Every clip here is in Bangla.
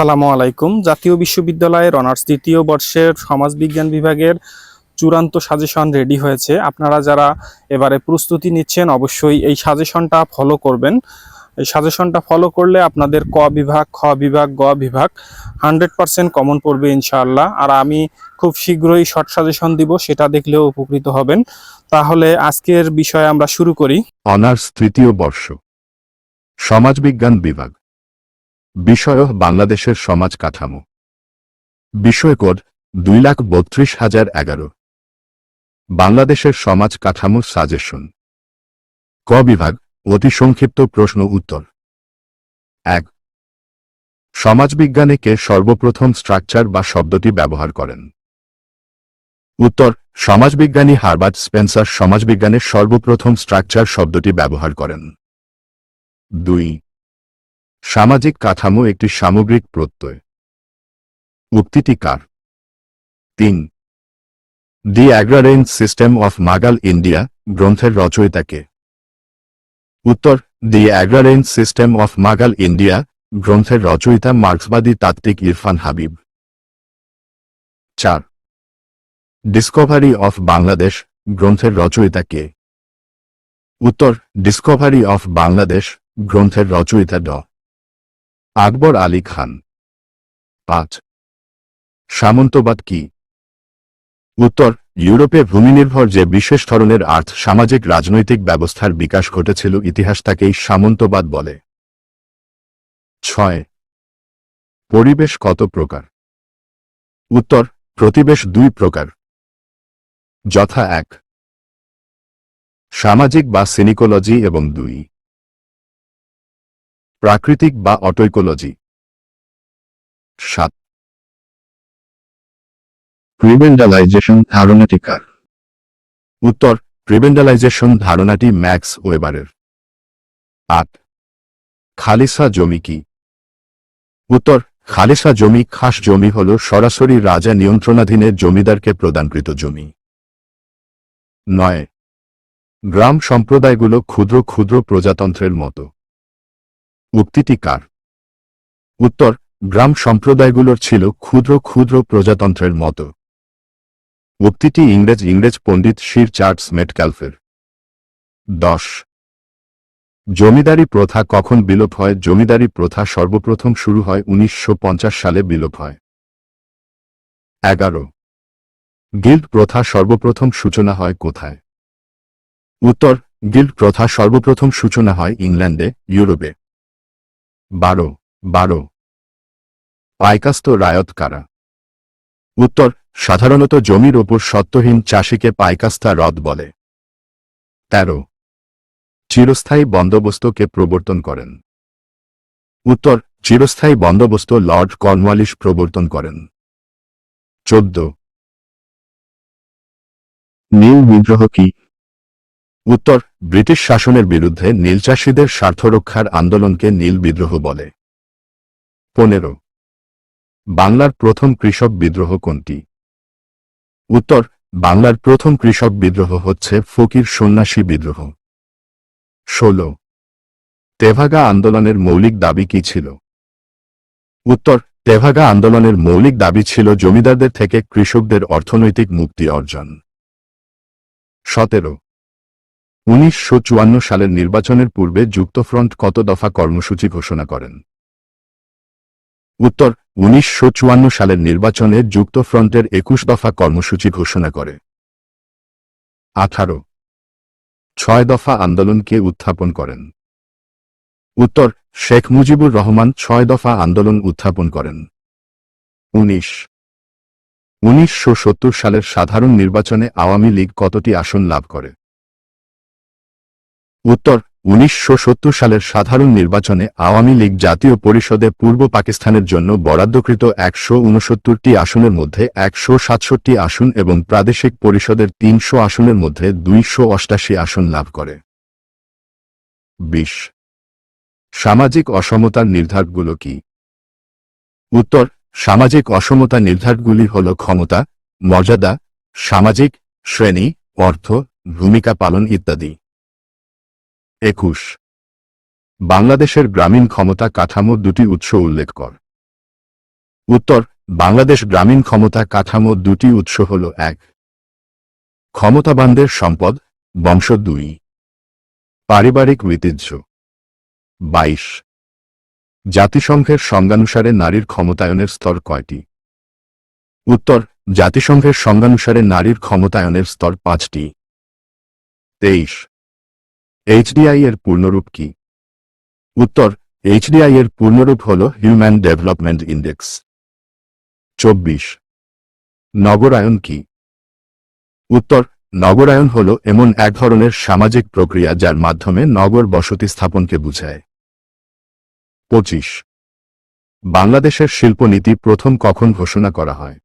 আসসালামু আলাইকুম। জাতীয় বিশ্ববিদ্যালয়ের অনার্স দ্বিতীয় বর্ষের সমাজবিজ্ঞান বিভাগের চূড়ান্ত সাজেশন রেডি হয়েছে। আপনারা যারা এবারে প্রস্তুতি নিচ্ছেন, অবশ্যই এই সাজেশনটা ফলো করবেন। এই সাজেশনটা ফলো করলে আপনাদের ক বিভাগ, খ বিভাগ, গ বিভাগ হান্ড্রেড পার্সেন্ট কমন পড়বে ইনশাআল্লাহ। আর আমি খুব শীঘ্রই শর্ট সাজেশন দিব, সেটা দেখলেও উপকৃত হবেন। তাহলে আজকের বিষয়ে আমরা শুরু করি। অনার্স তৃতীয় বর্ষ সমাজবিজ্ঞান বিভাগ। বিষয় বাংলাদেশের সমাজ কাঠামো। বিষয় কোড, দুই লাখ বত্রিশ হাজার এগারো। বাংলাদেশের সমাজ কাঠামো সাজেশন। ক বিভাগ, অতি সংক্ষিপ্ত প্রশ্ন উত্তর। এক। সমাজবিজ্ঞানে কে সর্বপ্রথম স্ট্রাকচার বা শব্দটি ব্যবহার করেন? উত্তর, সমাজবিজ্ঞানী হারবার্ট স্পেন্সার সমাজবিজ্ঞানের সর্বপ্রথম স্ট্রাকচার শব্দটি ব্যবহার করেন। দুই। সামাজিক কাঠামো একটি সামগ্রিক প্রত্যয়। উক্তিটি কার? তিন। The agrarian system of Mughal India, গ্রন্থের রচয়িতাকে। উত্তর, the agrarian system of Mughal India, গ্রন্থের রচয়িতা মার্ক্সবাদী তাত্ত্বিক ইরফান হাবিব। চার। ডিসকভারি অফ বাংলাদেশ, গ্রন্থের রচয়িতা কে উত্তর, ডিসকভারি অফ বাংলাদেশ, গ্রন্থের রচয়িতা ড। আকবর আলী খান। পাঁচ। সামন্তবাদ কি? উত্তর, ইউরোপে ভূমিনির্ভর যে বিশেষ ধরনের আর্থ, সামাজিক, রাজনৈতিক ব্যবস্থার বিকাশ ঘটেছিল, ইতিহাস তাকেই সামন্তবাদ বলে। ছয়। পরিবেশ কত প্রকার? উত্তর, প্রতিবেশ দুই প্রকার। যথা এক। সামাজিক বা সিনিকোলজি এবং দুই। প্রাকৃতিক বা অটোইকোলজি। সাত। প্রিভেন্ডালাইজেশন ধারণাটি কার? উত্তর, প্রিভেন্ডালাইজেশন ধারণাটি ম্যাক্স ওয়েবারের। আট। খালিসা জমি কি? উত্তর, খালিসা জমি খাস জমি হল সরাসরি রাজা নিয়ন্ত্রণাধীনে জমিদারকে প্রদানকৃত জমি। নয়। গ্রাম সম্প্রদায়গুলো ক্ষুদ্র ক্ষুদ্র প্রজাতন্ত্রের মতো। উক্তিটি কার? উত্তর, গ্রাম সম্প্রদায়গুলোর ছিল ক্ষুদ্র ক্ষুদ্র প্রজাতন্ত্রের মতো। উক্তিটি ইংরেজ ইংরেজ পণ্ডিত শির চার্লস মেটক্যালফের দশ, জমিদারি প্রথা কখন বিলোপ হয়? জমিদারি প্রথা সর্বপ্রথম শুরু হয় উনিশশো পঞ্চাশ সালে বিলোপ হয়। এগারো, গিল্ড প্রথা সর্বপ্রথম সূচনা হয় কোথায়? উত্তর, গিল্ড প্রথা সর্বপ্রথম সূচনা হয় ইংল্যান্ডে, ইউরোপে। বারো বারো। পাইকাস্ত রায়ত কারা? উত্তর, সাধারণত জমির ওপর সত্যহীন চাষিকে পাইকাস্তা হ্রদ বলে। তেরো। চিরস্থায়ী বন্দোবস্তকে প্রবর্তন করেন। উত্তর, চিরস্থায়ী বন্দোবস্ত লর্ড কর্নওয়ালিস প্রবর্তন করেন। চোদ্দ। নীল বিদ্রোহ কি উত্তর, ব্রিটিশ শাসনের বিরুদ্ধে নীলচাষীদের স্বার্থরক্ষার আন্দোলনকে নীল বিদ্রোহ বলে। পনেরো, বাংলার প্রথম কৃষক বিদ্রোহ কোনটি? উত্তর, বাংলার প্রথম কৃষক বিদ্রোহ হচ্ছে ফকির সন্ন্যাসী বিদ্রোহ। ষোলো, তেভাগা আন্দোলনের মৌলিক দাবি কি ছিল? উত্তর, তেভাগা আন্দোলনের মৌলিক দাবি ছিল জমিদারদের থেকে কৃষকদের অর্থনৈতিক মুক্তি অর্জন। সতেরো উনিশশো চুয়ান্ন সালের নির্বাচনের পূর্বে যুক্তফ্রন্ট কত দফা কর্মসূচি ঘোষণা করেন? উত্তর, উনিশশো চুয়ান্ন সালের নির্বাচনে যুক্তফ্রন্টের একুশ দফা কর্মসূচি ঘোষণা করে। আঠারো, ছয় দফা আন্দোলনকে উত্থাপন করেন। উত্তর, শেখ মুজিবুর রহমান ছয় দফা আন্দোলন উত্থাপন করেন। উনিশ, উনিশশো সালের সাধারণ নির্বাচনে আওয়ামী লীগ কতটি আসন লাভ করে? উত্তর, উনিশশো সত্তর সালের সাধারণ নির্বাচনে আওয়ামী লীগ জাতীয় পরিষদে পূর্ব পাকিস্তানের জন্য বরাদ্দকৃত একশো উনসত্তরটি আসনের মধ্যে একশো সাতষট্টি আসন এবং প্রাদেশিক পরিষদের তিনশো আসনের মধ্যে দুইশো অষ্টাশি আসন লাভ করে। বিশ। সামাজিক অসমতার নির্ধারকগুলো কি? উত্তর, সামাজিক অসমতা নির্ধারকগুলি হল ক্ষমতা, মর্যাদা, সামাজিক, শ্রেণি, অর্থ, ভূমিকা পালন ইত্যাদি। একুশ। বাংলাদেশের গ্রামীণ ক্ষমতা কাঠামো দুটি উৎস উল্লেখ কর। উত্তর, বাংলাদেশ গ্রামীণ ক্ষমতা কাঠামো দুটি উৎস হল এক। ক্ষমতাবানদের সম্পদ, বংশ দুই। পারিবারিক ঐতিহ্য। বাইশ। জাতিসংঘের সংজ্ঞানুসারে নারীর ক্ষমতায়নের স্তর কয়টি? উত্তর, জাতিসংঘের সংজ্ঞানুসারে নারীর ক্ষমতায়নের স্তর পাঁচটি। তেইশ। এইচডিআই এর পূর্ণরূপ কি? উত্তর এইচডিআই এর পূর্ণরূপ হল হিউম্যান ডেভেলপমেন্ট ইন্ডেক্স চব্বিশ। নগরায়ন কি? উত্তর, নগরায়ন হল এমন এক ধরনের সামাজিক প্রক্রিয়া যার মাধ্যমে নগর বসতি স্থাপনকে বুঝায়। পঁচিশ। বাংলাদেশের শিল্পনীতি প্রথম কখন ঘোষণা করা হয়?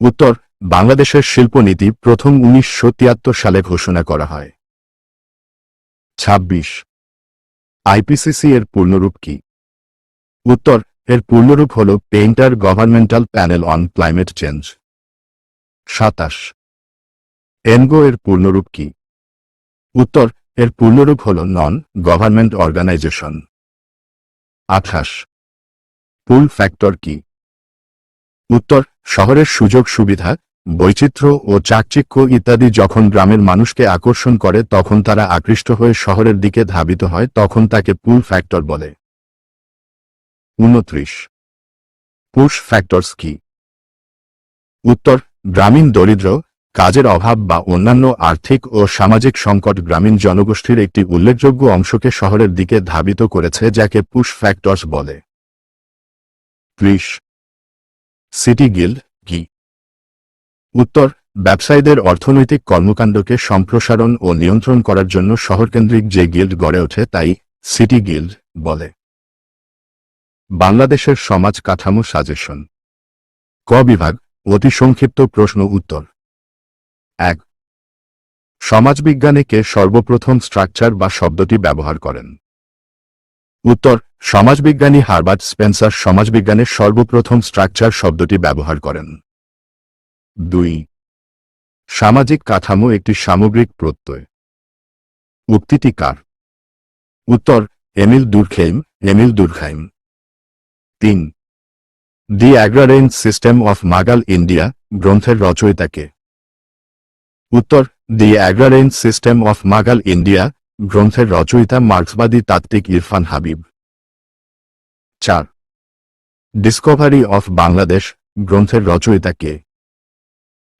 উত্তর, বাংলাদেশের শিল্পনীতি প্রথম উনিশশো তিয়াত্তর সালে ঘোষণা করা হয়। ২৬ আইপিসিসি এর পূর্ণরূপ কি? উত্তর, এর পূর্ণরূপ হল intergovernmental panel on climate change. সাতাশ। এনগো এর পূর্ণরূপ কি? উত্তর, এর পূর্ণরূপ হল নন গভর্নমেন্ট অর্গানাইজেশন। আঠাশ। পুল ফ্যাক্টর কি? উত্তর, শহরের সুযোগ সুবিধা বৈচিত্র্য ও চাকচিক্য ইত্যাদি যখন গ্রামের মানুষকে আকর্ষণ করে তখন তারা আকৃষ্ট হয়ে শহরের দিকে ধাবিত হয়, তখন তাকে পুল ফ্যাক্টর বলে। উনত্রিশ। পুশ ফ্যাক্টরস কি? উত্তর, গ্রামীণ দরিদ্র, কাজের অভাব বা অন্যান্য আর্থিক ও সামাজিক সংকট গ্রামীণ জনগোষ্ঠীর একটি উল্লেখযোগ্য অংশকে শহরের দিকে ধাবিত করেছে, যাকে পুশ ফ্যাক্টরস বলে। ত্রিশ। সিটি গিল্ড কি? উত্তর, ব্যবসায়ীদের অর্থনৈতিক কর্মকাণ্ডকে সম্প্রসারণ ও নিয়ন্ত্রণ করার জন্য শহরকেন্দ্রিক যে গিল্ড গড়ে ওঠে তাই সিটি গিল্ড বলে। বাংলাদেশের সমাজ কাঠামো সাজেশন। ক বিভাগ, অতি সংক্ষিপ্ত প্রশ্ন উত্তর। এক, সমাজবিজ্ঞানে কে সর্বপ্রথম স্ট্রাকচার বা শব্দটি ব্যবহার করেন? উত্তর, সমাজবিজ্ঞানী হারবার্ট স্পেন্সার সমাজবিজ্ঞানের সর্বপ্রথম স্ট্রাকচার শব্দটি ব্যবহার করেন। দুই। সামাজিক কাঠামো একটি সামগ্রিক প্রত্যয়। উক্তিটি কার? উত্তর, এমিল দুর্খেইম, এমিল দুর্খাইম। তিন। The agrarian system of Mughal India, গ্রন্থের রচয়িতাকে। উত্তর, the agrarian system of Mughal India, গ্রন্থের রচয়িতা মার্ক্সবাদী তাত্ত্বিক ইরফান হাবিব। চার। ডিসকভারি অফ বাংলাদেশ, গ্রন্থের রচয়িতা কে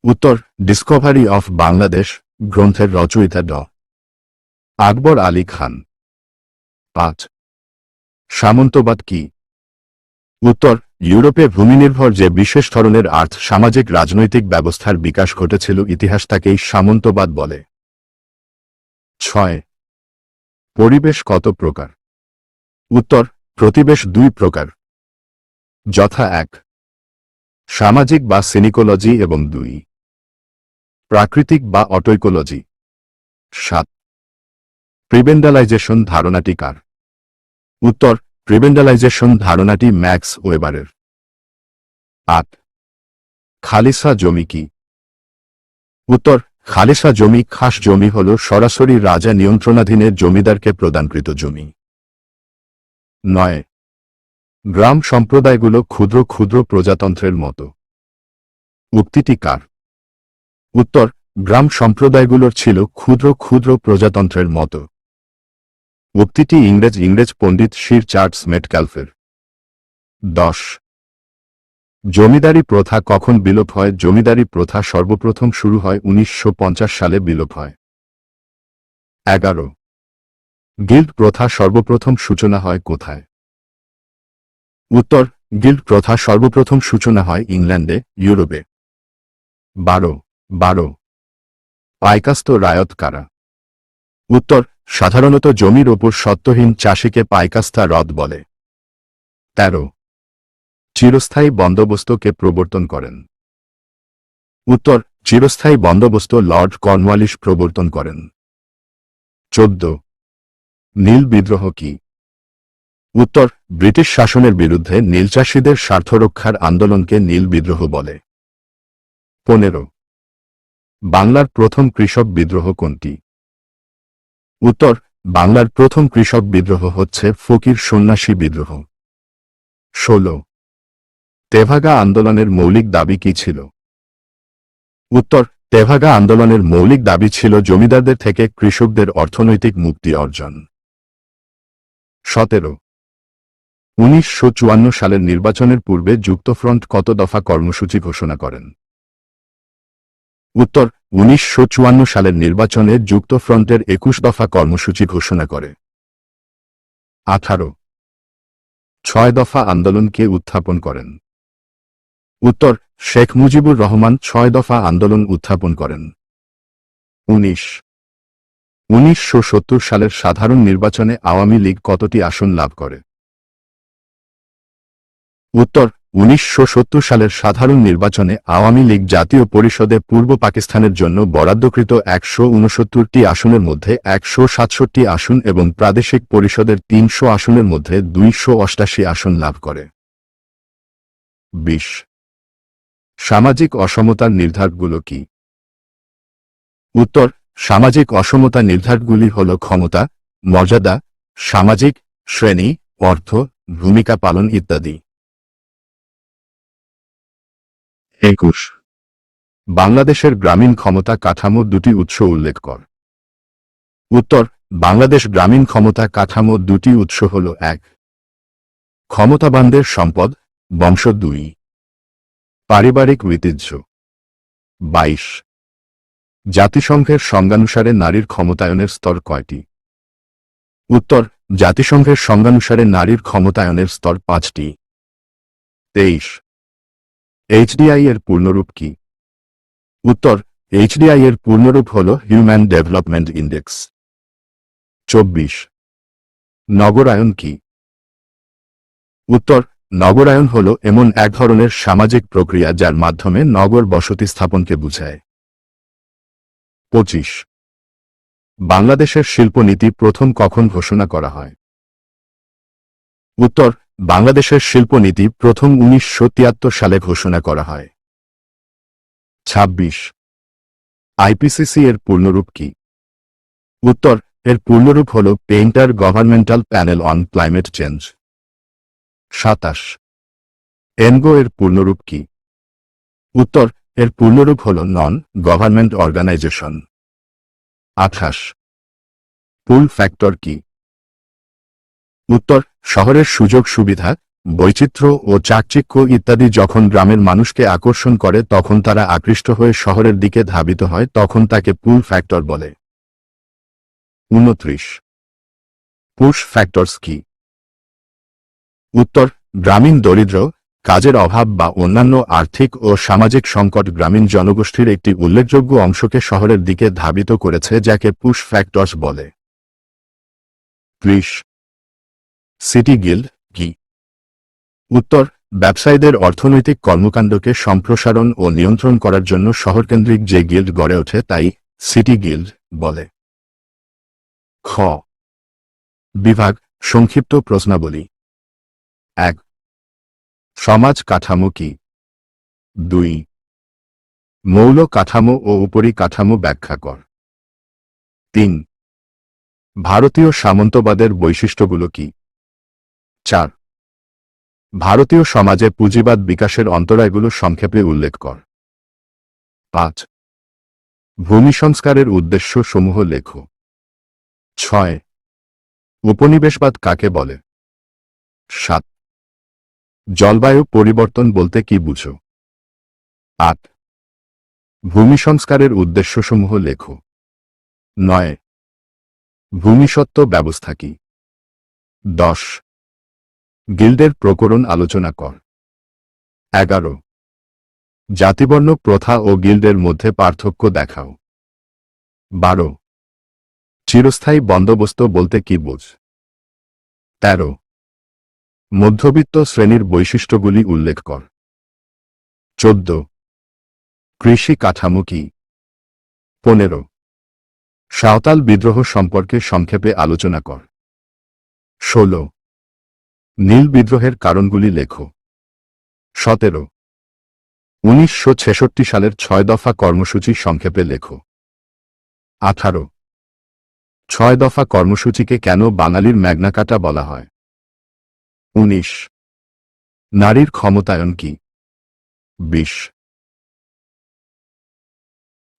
উত্তর ডিসকভারি অফ বাংলাদেশ গ্রন্থের রচয়িতা ড। আকবর আলী খান। পাঁচ, সামন্তবাদ কি? উত্তর, ইউরোপে ভূমিনির্ভর যে বিশেষ ধরনের আর্থ, সামাজিক, রাজনৈতিক ব্যবস্থার বিকাশ ঘটেছিল ইতিহাস তাকেই সামন্তবাদ বলে। ছয়, পরিবেশ কত প্রকার? উত্তর, প্রতিবেশ দুই প্রকার। যথা এক, সামাজিক বা সিনিকোলজি এবং দুই। প্রাকৃতিক বা অটোইকোলজি। সাত প্রিবেন্ডালাইজেশন ধারণাটি কার? উত্তর প্রিবেন্ডালাইজেশন ধারণাটি ম্যাক্স ওয়েবারের। আট, খালিসা জমি কি? উত্তর, খালিসা জমি খাস জমি হল সরাসরি রাজা নিয়ন্ত্রণাধীনে জমিদারকে প্রদানকৃত জমি। নয়, গ্রাম সম্প্রদায়গুলো ক্ষুদ্র ক্ষুদ্র প্রজাতন্ত্রের মতো। উক্তিটি কার? উত্তর, গ্রাম সম্প্রদায়গুলোর ছিল ক্ষুদ্র ক্ষুদ্র প্রজাতন্ত্রের মতো। উক্তিটি ইংরেজ ইংরেজ পণ্ডিত শির চার্লস মেটক্যালফের দশ। জমিদারি প্রথা কখন বিলোপ হয়? জমিদারি প্রথা সর্বপ্রথম শুরু হয় উনিশশো পঞ্চাশ সালে বিলোপ হয়। এগারো। গিল্ড প্রথা সর্বপ্রথম সূচনা হয় কোথায়? উত্তর, গিল্ড প্রথা সর্বপ্রথম সূচনা হয় ইংল্যান্ডে, ইউরোপে। বারো। বারো। পাইকাস্ত রায়ত কারা? উত্তর, সাধারণত জমির ওপর সত্যহীন চাষিকে পাইকাস্তা হ্রদ বলে। তেরো। চিরস্থায়ী বন্দোবস্তকে প্রবর্তন করেন। উত্তর, চিরস্থায়ী বন্দোবস্ত লর্ড কর্নওয়ালিস প্রবর্তন করেন। চোদ্দ। নীল বিদ্রোহ কি? উত্তর, ব্রিটিশ শাসনের বিরুদ্ধে নীলচাষীদের স্বার্থরক্ষার আন্দোলনকে নীল বিদ্রোহ বলে। পনেরো। বাংলার প্রথম কৃষক বিদ্রোহ কোনটি? উত্তর, বাংলার প্রথম কৃষক বিদ্রোহ হচ্ছে ফকির সন্ন্যাসী বিদ্রোহ। ষোলো, তেভাগা আন্দোলনের মৌলিক দাবি কি ছিল? উত্তর, তেভাগা আন্দোলনের মৌলিক দাবি ছিল জমিদারদের থেকে কৃষকদের অর্থনৈতিক মুক্তি অর্জন। সতেরো, উনিশশো সালের নির্বাচনের পূর্বে যুক্তফ্রন্ট কত দফা কর্মসূচি ঘোষণা করেন? উত্তর, উনিশশো চুয়ান্ন সালের নির্বাচনে যুক্তফ্রন্টের একুশ দফা কর্মসূচি ঘোষণা করে। আঠারো। ছয় দফা আন্দোলনকে উত্থাপন করেন। উত্তর, শেখ মুজিবুর রহমান ছয় দফা আন্দোলন উত্থাপন করেন। উনিশ। উনিশশো সালের সাধারণ নির্বাচনে আওয়ামী লীগ কতটি আসন লাভ করে? উত্তর উনিশশো সত্তর সালের সাধারণ নির্বাচনে আওয়ামী লীগ জাতীয় পরিষদে পূর্ব পাকিস্তানের জন্য বরাদ্দকৃত একশো উনসত্তরটি আসনের মধ্যে একশো সাতষট্টি আসন এবং প্রাদেশিক পরিষদের তিনশো আসনের মধ্যে দুইশো অষ্টাশি আসন লাভ করে। বিশ। সামাজিক অসমতার নির্ধারকগুলো কি? উত্তর, সামাজিক অসমতা নির্ধারকগুলি হল ক্ষমতা, মর্যাদা, সামাজিক, শ্রেণি, অর্থ, ভূমিকা পালন ইত্যাদি। একুশ। বাংলাদেশের গ্রামীণ ক্ষমতা কাঠামোর দুটি উৎস উল্লেখ কর। উত্তর, বাংলাদেশ গ্রামীণ ক্ষমতা কাঠামোর দুটি উৎস হল এক। ক্ষমতাবানদের সম্পদ, বংশ দুই। পারিবারিক ঐতিহ্য। বাইশ। জাতিসংঘের সংজ্ঞানুসারে নারীর ক্ষমতায়নের স্তর কয়টি? উত্তর, জাতিসংঘের সংজ্ঞানুসারে নারীর ক্ষমতায়নের স্তর পাঁচটি। তেইশ। এইচডিআই এর পূর্ণরূপ কি? উত্তর এইচডিআই এর পূর্ণরূপ হল হিউম্যান ডেভেলপমেন্ট ইন্ডেক্স চব্বিশ, নগরায়ন কি? উত্তর, নগরায়ন হল এমন এক ধরনের সামাজিক প্রক্রিয়া যার মাধ্যমে নগর বসতি স্থাপনকে বুঝায়। পঁচিশ, বাংলাদেশের শিল্পনীতি প্রথম কখন ঘোষণা করা হয়? উত্তর বাংলাদেশের শিল্পনীতি প্রথম উনিশশো তিয়াত্তর সালে ঘোষণা করা হয়। ২৬ আইপিসিসি এর পূর্ণরূপ কি? উত্তর, এর পূর্ণরূপ হল intergovernmental panel on climate change সাতাশ। এনগো এর পূর্ণরূপ কি? উত্তর, এর পূর্ণরূপ হল নন গভর্নমেন্ট অর্গানাইজেশন আঠাশ। পুল ফ্যাক্টর কি? উত্তর, শহরের সুযোগ সুবিধা, বৈচিত্র্য ও চাকচিক্য ইত্যাদি যখন গ্রামের মানুষকে আকর্ষণ করে তখন তারা আকৃষ্ট হয়ে শহরের দিকে ধাবিত হয়, তখন তাকে পুল ফ্যাক্টর বলে। উনত্রিশ। পুশ ফ্যাক্টরস কি? উত্তর, গ্রামীণ দরিদ্র, কাজের অভাব বা অন্যান্য আর্থিক ও সামাজিক সংকট গ্রামীণ জনগোষ্ঠীর একটি উল্লেখযোগ্য অংশকে শহরের দিকে ধাবিত করেছে, যাকে পুশ ফ্যাক্টরস বলে। ত্রিশ। সিটি গিল্ড কি উত্তর, ব্যবসায়ীদের অর্থনৈতিক কর্মকাণ্ডকে সম্প্রসারণ ও নিয়ন্ত্রণ করার জন্য শহরকেন্দ্রিক যে গিল্ড গড়ে ওঠে তাই সিটি গিল্ড বলে। খ। বিভাগ, সংক্ষিপ্ত প্রশ্নাবলী। এক। সমাজ কাঠামো কি? দুই। মৌল কাঠামো ও উপরি কাঠামো ব্যাখ্যা কর। তিন। ভারতীয় সামন্তবাদের বৈশিষ্ট্যগুলো কি? চার। ভারতীয় সমাজে পুঁজিবাদ বিকাশের অন্তরায়গুলো সংক্ষেপে উল্লেখ কর। পাঁচ। ভূমি সংস্কারের উদ্দেশ্য সমূহ লেখো। ছয়। উপনিবেশবাদ কাকে বলে? সাত। জলবায়ু পরিবর্তন বলতে কি বুঝো? আট। ভূমি সংস্কারের উদ্দেশ্যসমূহ লেখো। নয়। ভূমিসত্ত্ব ব্যবস্থা কি? দশ। গিল্ডের প্রকরণ আলোচনা কর। এগারো। জাতিবর্ণ প্রথা ও গিল্ডের মধ্যে পার্থক্য দেখাও। বারো। চিরস্থায়ী বন্দোবস্ত বলতে কি বোঝ? তেরো। মধ্যবিত্ত শ্রেণির বৈশিষ্ট্যগুলি উল্লেখ কর। চোদ্দ। কৃষি কাঠামো কি? পনেরো। সাঁওতাল বিদ্রোহ সম্পর্কে সংক্ষেপে আলোচনা কর। ষোলো। নীল বিদ্রোহের কারণগুলি লেখো। সতেরো। উনিশশো সালের ছয় দফা কর্মসূচি সংক্ষেপে লেখো। আঠারো। ছয় দফা কর্মসূচিকে কেন বাঙালির ম্যাগনাকাটা বলা হয়? উনিশ। নারীর ক্ষমতায়ন কি? বিশ।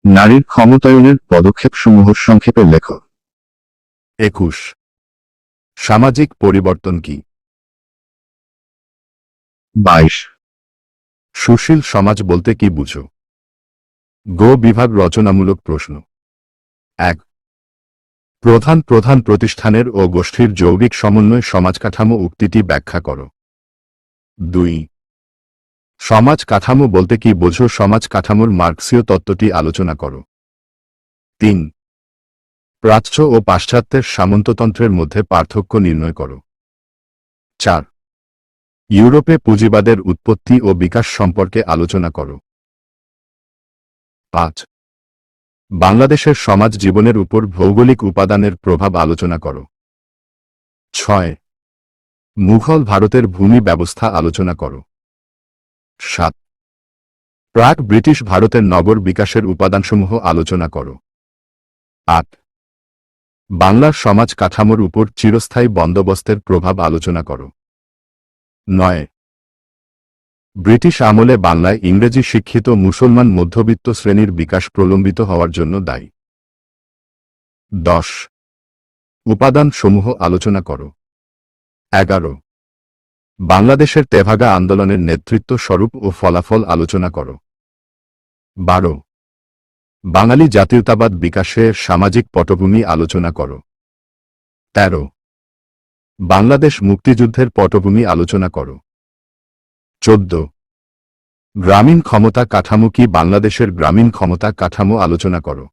নারীর ক্ষমতায়নের পদক্ষেপসমূহ সংক্ষেপে লেখ। একুশ। সামাজিক পরিবর্তন কি? বাইশ। সুশীল সমাজ বলতে কি বুঝো? গো বিভাগ রচনামূলক প্রশ্ন। এক। প্রধান প্রধান প্রতিষ্ঠানের ও গোষ্ঠীর যৌগিক সমন্বয় সমাজ কাঠামো উক্তিটি ব্যাখ্যা করো। দুই। সমাজ কাঠামো বলতে কি বোঝো? সমাজ কাঠামোর মার্কসীয় তত্ত্বটি আলোচনা করো। তিন। প্রাচ্য ও পাশ্চাত্যের সামন্ততন্ত্রের মধ্যে পার্থক্য নির্ণয় করো। চার। ইউরোপে পুঁজিবাদের উৎপত্তি ও বিকাশ সম্পর্কে আলোচনা করো। পাঁচ। বাংলাদেশের সমাজ জীবনের উপর ভৌগোলিক উপাদানের প্রভাব আলোচনা করো। ছয়। মুঘল ভারতের ভূমি ব্যবস্থা আলোচনা করো। সাত। প্রাক ব্রিটিশ ভারতের নগর বিকাশের উপাদানসমূহ আলোচনা করো। আট। বাংলার সমাজ কাঠামোর উপর চিরস্থায়ী বন্দোবস্তের প্রভাব আলোচনা করো। নয়। ব্রিটিশ আমলে বাংলায় ইংরেজি শিক্ষিত মুসলমান মধ্যবিত্ত শ্রেণির বিকাশ প্রলম্বিত হওয়ার জন্য দায়ী। দশ। উপাদান সমূহ আলোচনা করো। এগারো। বাংলাদেশের তেভাগা আন্দোলনের নেতৃত্ব স্বরূপ ও ফলাফল আলোচনা করো। বারো। বাঙালি জাতীয়তাবাদ বিকাশে সামাজিক পটভূমি আলোচনা করো। তেরো। বাংলাদেশ মুক্তিযুদ্ধের পটভূমি আলোচনা করো। চোদ্দ। গ্রামীণ ক্ষমতা কাঠামো কি বাংলাদেশের গ্রামীণ ক্ষমতা কাঠামো আলোচনা করো।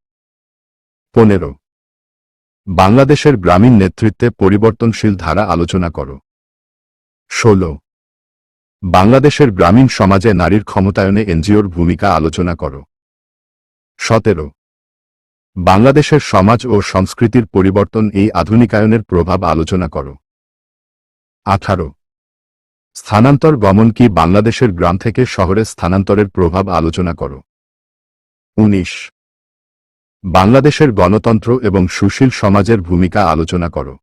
পনেরো। বাংলাদেশের গ্রামীণ নেতৃত্বে পরিবর্তনশীল ধারা আলোচনা করো। ষোলো। বাংলাদেশের গ্রামীণ সমাজে নারীর ক্ষমতায়নে এনজিওর ভূমিকা আলোচনা করো। সতেরো। বাংলাদেশের সমাজ ও সংস্কৃতির পরিবর্তন এই আধুনিকায়নের প্রভাব আলোচনা করো। আঠারো। স্থানান্তর গমন কি বাংলাদেশের গ্রাম থেকে শহরে স্থানান্তরের প্রভাব আলোচনা করো। উনিশ। বাংলাদেশের গণতন্ত্র এবং সুশীল সমাজের ভূমিকা আলোচনা করো।